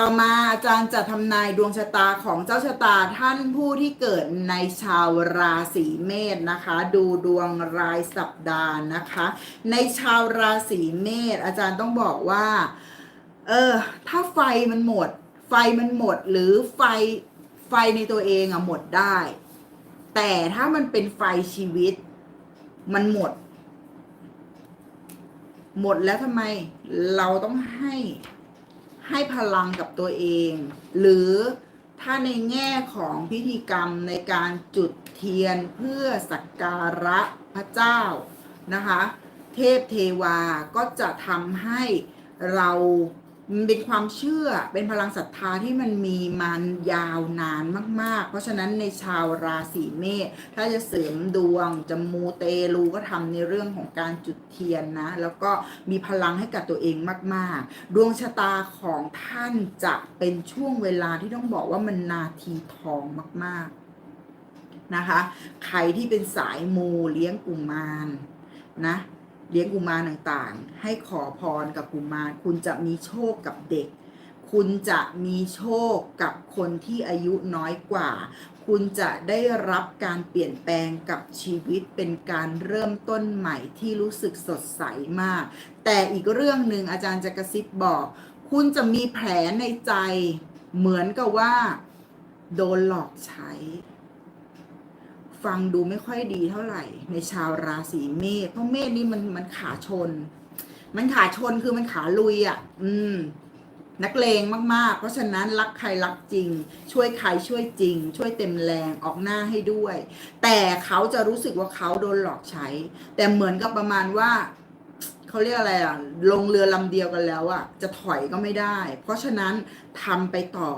ต่อมาอาจารย์จะทำนายดวงชะตาของเจ้าชะตาท่านผู้ที่เกิดในชาวราศีเมษนะคะ ดูดวงรายสัปดาห์นะคะ ในชาวราศีเมษอาจารย์ต้องบอกว่า เออ ถ้าไฟมันหมด ไฟมันหมดหรือไฟไฟในตัวเองอะหมดได้ แต่ถ้ามันเป็นไฟชีวิต มันหมด หมดแล้วทำไมเราต้องให้ ให้พลังกับตัวเอง หรือถ้าในแง่ของพิธีกรรมในการจุดเทียนเพื่อสักการะพระเจ้านะคะ เทพเทวาก็จะทำให้เรา มันเป็นความเชื่อเป็นพลังศรัทธาที่มันมีมันยาวนานมาก ๆ เพราะฉะนั้นในชาวราศีเมษถ้าจะเสริมดวงจะมูเตลูก็ทำในเรื่องของการจุดเทียนนะ แล้วก็มีพลังให้กับตัวเองมาก ๆ ดวงชะตาของท่านจะเป็นช่วงเวลาที่ต้องบอกว่ามันนาทีทองมาก ๆนะคะ ใครที่เป็นสายมูเลี้ยงกุมารนะ เลี้ยงกุมารต่างๆ ให้ขอพรกับกุมารคุณจะมีโชคกับเด็ก คุณจะมีโชคกับคนที่อายุน้อยกว่า คุณจะได้รับการเปลี่ยนแปลงกับชีวิตเป็นการเริ่มต้นใหม่ที่รู้สึกสดใสมาก แต่อีกเรื่องหนึ่งอาจารย์จะกระซิบบอก คุณจะมีแผลในใจเหมือนกับว่า โดนหลอกใช้ ฟังดูไม่ค่อยดีเท่าไหร่ ในชาวราศีเมษเพราะเมษนี่มันมันขาชน มันขาชนคือมันขาลุยอะ่ะ อืม นักเลงมาก ๆ เพราะฉะนั้นรักใครรักจริง ช่วยใครช่วยจริง ช่วยเต็มแรงออกหน้าให้ด้วย แต่เขาจะรู้สึกว่าเขาโดนหลอกใช้ แต่เหมือนกับประมาณว่าเขาเรียกอะไรอะ ลงเรือลำเดียวกันแล้วอะ จะถอยก็ไม่ได้ เพราะฉะนั้นทำไปต่อ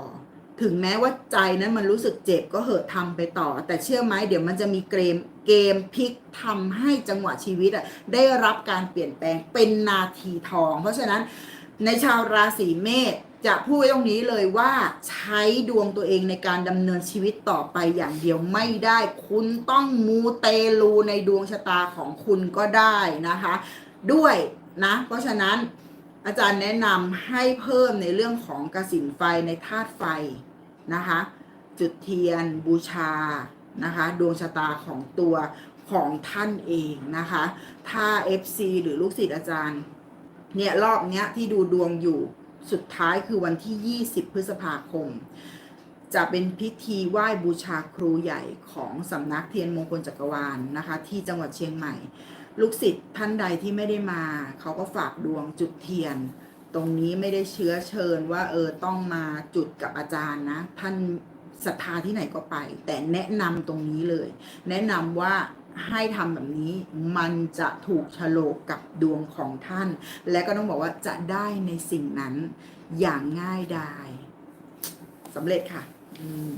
ถึงแม้ว่าใจนั้นมันรู้สึกเจ็บก็เหอะทำไปต่อ แต่เชื่อไหมเดี๋ยวมันจะมีเกมเกมพลิกทำให้จังหวะชีวิตอะได้รับการเปลี่ยนแปลงเป็นนาทีทอง เพราะฉะนั้นในชาวราศีเมษจะพูดตรงนี้เลยว่าใช้ดวงตัวเองในการดำเนินชีวิตต่อไปอย่างเดียวไม่ได้ คุณต้องมูเตลูในดวงชะตาของคุณก็ได้นะคะ ด้วยนะ เพราะฉะนั้นอาจารย์แนะนำให้เพิ่มในเรื่องของกระสินไฟในธาตุไฟ นะคะ จุดเทียนบูชานะคะดวงชะตาของตัวของท่านเองนะคะ ถ้า FC หรือลูกศิษย์อาจารย์ เนี่ยรอบเนี้ยที่ดูดวงอยู่สุดท้ายคือวันที่ 20 พฤษภาคม จะเป็นพิธีไหว้บูชาครูใหญ่ของสำนักเทียนมงคลจักรวาลนนะคะ ที่จังหวัดเชียงใหม่ ลูกศิษย์ท่านใดที่ไม่ได้มา เขาก็ฝากดวงจุดเทียน ตรงนี้ไม่ได้เชื้อเชิญว่า เออต้องมาจุดกับอาจารย์นะท่านศรัทธาที่ไหนก็ไป แต่แนะนำตรงนี้เลย แนะนำว่าให้ทำแบบนี้มันจะถูกฉลกกับดวงของท่าน และก็ต้องบอกว่าจะได้ในสิ่งนั้นอย่างง่ายดายสำเร็จค่ะ อืม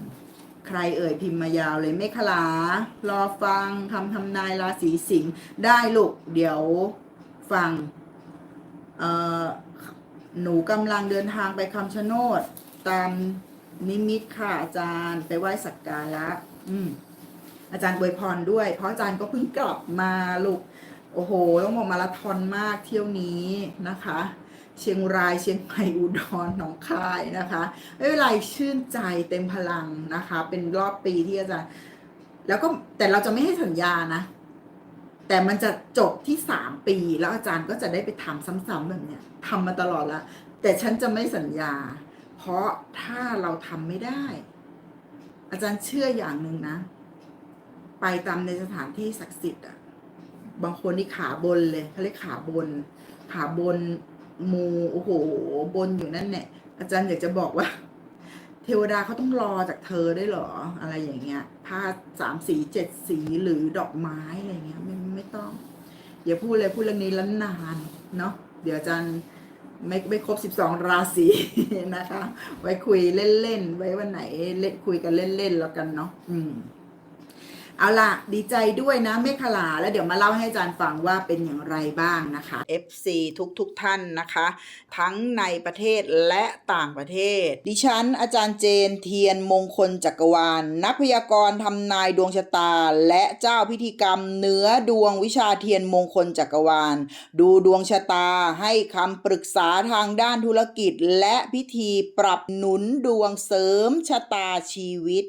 ใครเอ่ยพิมพ์มายาวเลยเมฆลารอฟังคำทำนายราศีสิงห์ได้ลูก เดี๋ยวฟัง เอ่อ หนูกำลังเดินทางไปคำชะโนด ตามนิมิตค่ะอาจารย์ไปไหว้สักการะ อืม อาจารย์อวยพรด้วย เพราะอาจารย์ก็เพิ่งกลับมาลูกโอ้โห ต้องบอกมาราธอนมากเที่ยวนี้นะคะ เชียงรายเชียงใหม่อุดรหนองคายนะคะไม่เป็นไรชื่นใจเต็มพลังนะคะ เป็นรอบปีที่อาจารย์ แล้วก็แต่เราจะไม่ให้สัญญานะ แต่มันจะจบที่สามปี แล้วอาจารย์ก็จะได้ไปทำซ้ำๆแบบเนี้ยทำมาตลอดล้วแต่ฉันจะไม่สัญญา เพราะถ้าเราทำไม่ได้ อาจารย์เชื่ออย่างหนึ่งนะ ไปตามในสถานที่ศักดิ์สิทธิ์อะบางคนนี่ขาบนเลยเขาเรียกขาบน ขาบนมูโอ้โหบนอยู่นั่นเนี่ยอาจารย์อยากจะบอกว่า เทวดาเขาต้องรอจากเธอได้เหรอ อะไรอย่างเงี้ยผ้าสามสีเจ็ดสีหรือดอกไม้อะไรเงี้ยไม่ไม่ต้องอย่าพูดเลยพูดเรื่องนี้แล้วนานเนาะเดี๋ยวอาจารย์ไม่ไม่ครบสิบสองราศีนะคะ ไว้คุยเล่นๆไว้วันไหนเล่นคุยกันเล่นๆแล้วกันเนาะอืม เอาล่ะ ดีใจด้วยนะเมฆลา แล้วเดี๋ยวมาเล่าให้อาจารย์ฟังว่าเป็นอย่างไรบ้างนะคะ FC ทุกทุกๆท่านนะคะ ทั้งในประเทศและต่างประเทศ ดิฉัน อาจารย์เจนเทียนมงคลจักรวาล นักพยากรณ์ทำนายดวงชะตา และเจ้าพิธีกรรมเนื้อดวงวิชาเทียนมงคลจักรวาล ดูดวงชะตาให้คำปรึกษาทางด้านธุรกิจ และพิธีปรับหนุนดวงเสริมชะตาชีวิต